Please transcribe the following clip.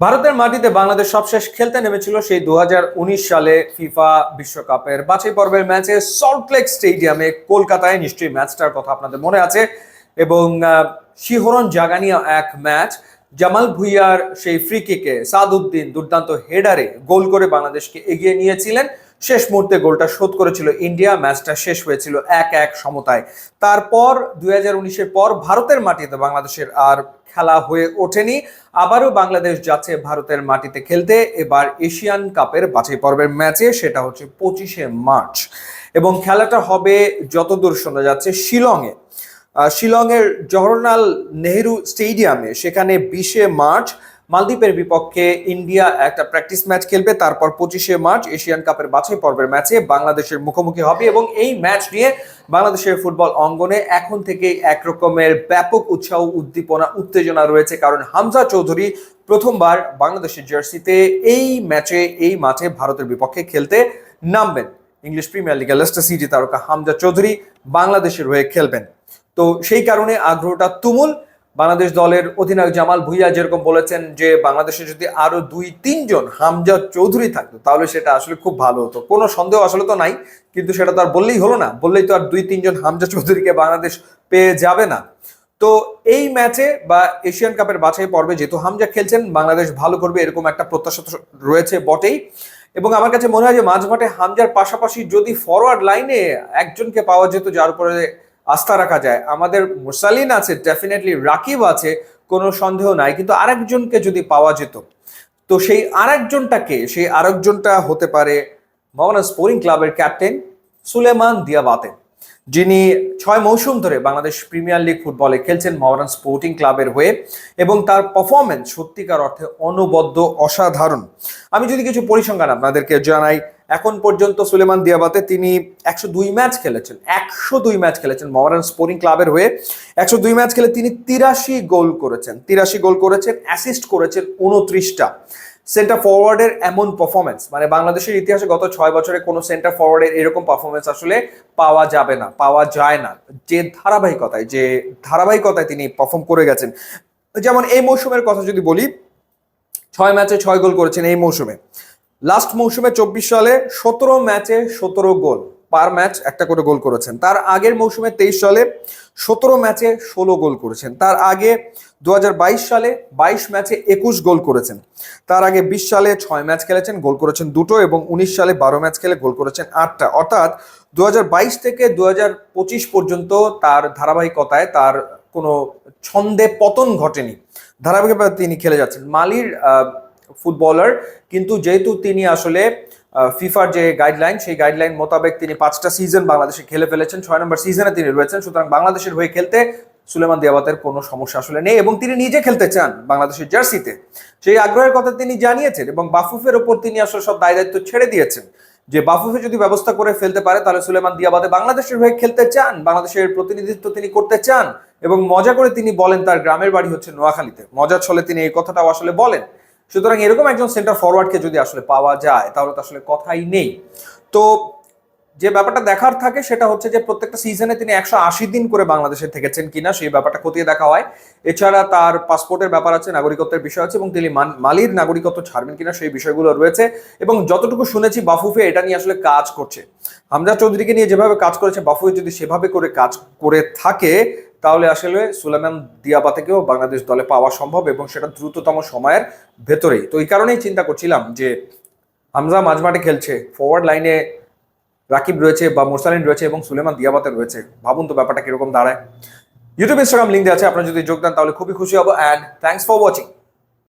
ভারতের মাটিতে বাংলাদেশ সবশেষ খেলতে নেমেছিল সেই দু হাজার উনিশ সালে ফিফা বিশ্বকাপের বাছাই পর্বের ম্যাচে সল্টলেক স্টেডিয়ামে কলকাতায় নিশ্চয়ই ম্যাচটার কথা আপনাদের মনে আছে। এবং শিহরণ জাগানিয়া এক ম্যাচ, জামাল ভুইয়ার সেই ফ্রি কিকে সাদউদ্দিন দুর্দান্ত হেডারে গোল করে বাংলাদেশকে এগিয়ে নিয়েছিলেন। শেষ মুহূর্তে গোলটা শোধ করেছিল ইন্ডিয়া, ম্যাচটা শেষ হয়েছিল এক এক সমতায়। তারপর দুই হাজার উনিশের পর ভারতের মাটিতে বাংলাদেশের আর খেলা হয়ে ওঠেনি। আবারও বাংলাদেশ যাচ্ছে ভারতের মাটিতে খেলতে। এবার এশিয়ান কাপের বাছাই পর্বের ম্যাচে সেটা হচ্ছে পঁচিশে মার্চ। এবং খেলাটা হবে যতদূর শোনা যাচ্ছে শিলংয়ে। শিলংয়ের জওহরলাল নেহেরু স্টেডিয়ামে, সেখানে বিশে মার্চ মালদ্বীপের বিপক্ষে ইন্ডিয়া একটা প্র্যাকটিস ম্যাচ খেলবে, তারপর পঁচিশে মার্চ এশিয়ান কাপের বাছাই পর্বের ম্যাচে বাংলাদেশের মুখোমুখি হবে এবং এই ম্যাচ নিয়ে বাংলাদেশের ফুটবল অঙ্গনে এখন থেকে এক রকমের ব্যাপক উৎসাহ, উদ্দীপনা, উত্তেজনা রয়েছে। কারণ হামজা চৌধুরী প্রথমবার বাংলাদেশের জার্সিতে এই ম্যাচে এই মাঠে ভারতের বিপক্ষে খেলতে নামবেন। ইংলিশ প্রিমিয়ার লিগে লেস্টার সিটি তারকা হামজা চৌধুরী বাংলাদেশের হয়ে খেলবেন। তো সেই কারণে আগ্রহটা তুমুল। বাংলাদেশ দলের অধিনায়ক জামাল ভুইয়া যেরকম বলেছেন যে বাংলাদেশে যদি আরও দুই, তিনজন হামজা চৌধুরী থাকতো, তাহলে সেটা আসলে খুব ভালো হতো। কোনো সন্দেহ আসলে তো নাই, কিন্তু সেটা তো আর বললেই হলো না। বললেই তো আর দুই, তিনজন হামজা চৌধুরীকে বাংলাদেশ পেয়ে যাবে না। তো এই ম্যাচে বা এশিয়ান কাপের বাছাই পর্বে যেহেতু হামজা খেলছেন, বাংলাদেশ ভালো করবে এরকম একটা প্রত্যাশা রয়েছে বটেই। এবং আমার কাছে মনে হয় যে মাঝমাঠে হামজার পাশাপাশি যদি ফরওয়ার্ড লাইনে একজনকে পাওয়া যেত, যার উপরে আস্থা রাখা যায়। আমাদের মুরসালিন আছে ডেফিনেটলি রাকিব আছে, কোনো সন্দেহ নাই, কিন্তু আরেকজনকে যদি পাওয়া যেত, তো সেই আরেকজনটাকে, সেই আরেকজনটা হতে পারে মোহামেডান স্পোর্টিং ক্লাবের ক্যাপ্টেন সুলেমান দিয়াবাতে, যিনি ছয় মৌসুম ধরে বাংলাদেশ প্রিমিয়ার লিগ ফুটবলে খেলছেন মোহামেডান স্পোর্টিং ক্লাবের হয়ে, এবং তার পারফরমেন্স সত্যিকার অর্থে অনবদ্য অসাধারণ। আমি যদি কিছু পরিসংখ্যান আপনাদেরকে জানাই এখন পর্যন্ত সুলেমান দিয়াবাতে তিনি একশো দুই ম্যাচ খেলেছেন, একশো দুই ম্যাচ খেলেছেন মোহামেডান স্পোর্টিং ক্লাবের হয়ে। একশো দুই ম্যাচ খেলে তিনি তিরাশি গোল করেছেন, তিরাশি গোল করেছেন, অ্যাসিস্ট করেছেন উনত্রিশটা। সেন্টার ফরওয়ার্ডের এমন পারফরমেন্স মানে বাংলাদেশের ইতিহাসে গত ছয় বছরে কোনো সেন্টার ফরওয়ার্ডের এরকম পারফরমেন্স আসলে পাওয়া যাবে না, পাওয়া যায় না। যে ধারাবাহিকতায় যে ধারাবাহিকতায় তিনি পারফর্ম করে গেছেন। যেমন এই মৌসুমের কথা যদি বলি, ছয় ম্যাচে ছয় গোল করেছেন এই মৌসুমে। লাস্ট মৌসুমে চব্বিশ সালে সতেরো ম্যাচে সতেরো গোল পার ম্যাচ একটা করে গোল করেছেন। তার আগের মৌসুমে তেইশ সালে সতেরো ম্যাচে ষোলো গোল করেছেন। তার আগে দু হাজার বাইশ সালে বাইশ ম্যাচে একুশ গোল করেছেন। তার আগে বিশ সালে ছয় ম্যাচ খেলেছেন, গোল করেছেন দুটো এবং উনিশ সালে বারো ম্যাচ খেলে গোল করেছেন আটটা। অর্থাৎ দু হাজার বাইশ থেকে দু হাজার পঁচিশ পর্যন্ত তার ধারাবাহিকতায় তার কোনো ছন্দে পতন ঘটেনি। ধারাবাহিকভাবে তিনি খেলে যাচ্ছেন। মালির ফুটবলার। কিন্তু যেহেতু তিনি আসলে ফিফার যে গাইডলাইন সেই গাইডলাইন মোতাবেক তিনি পাঁচটা সিজন বাংলাদেশে খেলে ফেলেছেন। ছয় নম্বর সিজনে তিনি রয়েছেন। সুতরাং বাংলাদেশের হয়ে খেলতে সুলেমান দিয়াবাতের কোনো সমস্যা আসলে নেই এবং তিনি নিজে খেলতে চান বাংলাদেশের জার্সিতে। সেই আগ্রহের কথা তিনি জানিয়েছেন এবং বাফুফের ওপর তিনি আসলে সব দায় দায়িত্ব ছেড়ে দিয়েছেন। যে বাফুফে যদি ব্যবস্থা করে ফেলতে পারে, তাহলে সুলেমান দিয়াবাদে বাংলাদেশের হয়ে খেলতে চান, বাংলাদেশের প্রতিনিধিত্ব তিনি করতে চান এবং মজা করে তিনি বলেন, তার গ্রামের বাড়ি হচ্ছে নোয়াখালীতে। মজার ছলে তিনি এই কথাটাও আসলে বলেন। সুতরাং এরকম একজন সেন্টার ফরওয়ার্ডকে যদি আসলে পাওয়া যায়, তাহলে তো আসলে কথাই নেই। তো যে ব্যাপারটা দেখার থাকে সেটা হচ্ছে যে প্রত্যেকটা সিজনে তিনি একশো আশি দিন করে বাংলাদেশে থেকেছেন কিনা সেই ব্যাপারটা খতিয়ে দেখা হয়। এছাড়া তার পাসপোর্টের ব্যাপার আছে, নাগরিকত্বের বিষয় আছে এবং তিনি মালির নাগরিকত্ব ছাড়বেন কিনা সেই বিষয়গুলো রয়েছে এবং যতটুকু শুনেছি বাফুফে এটা নিয়ে আসলে কাজ করছে। হামজা চৌধুরীকে নিয়ে যেভাবে কাজ করেছে, বাফুফে যদি সেভাবে করে কাজ করে থাকে, তাহলে আসলে সুলেমান দিয়াবাতেকেও বাংলাদেশ দলে পাওয়া সম্ভব এবং সেটা দ্রুততম সময়ের ভেতরেই। তো এই কারণেই চিন্তা করছিলাম যে হামজা মাঝমাঠে খেলছে ফরওয়ার্ড লাইনে রাকিব রয়েছে বা মোরসালিন রয়েছে এবং সুলেমান দিয়াবাতে রয়েছে। ভাবুন তো ব্যাপারটা কীরকম দাঁড়ায়। ইউটিউব ইনস্টাগ্রাম লিঙ্ক দেওয়া আছে। আপনারা যদি যোগ দেন তাহলে খুবই খুশি হব। And thanks for watching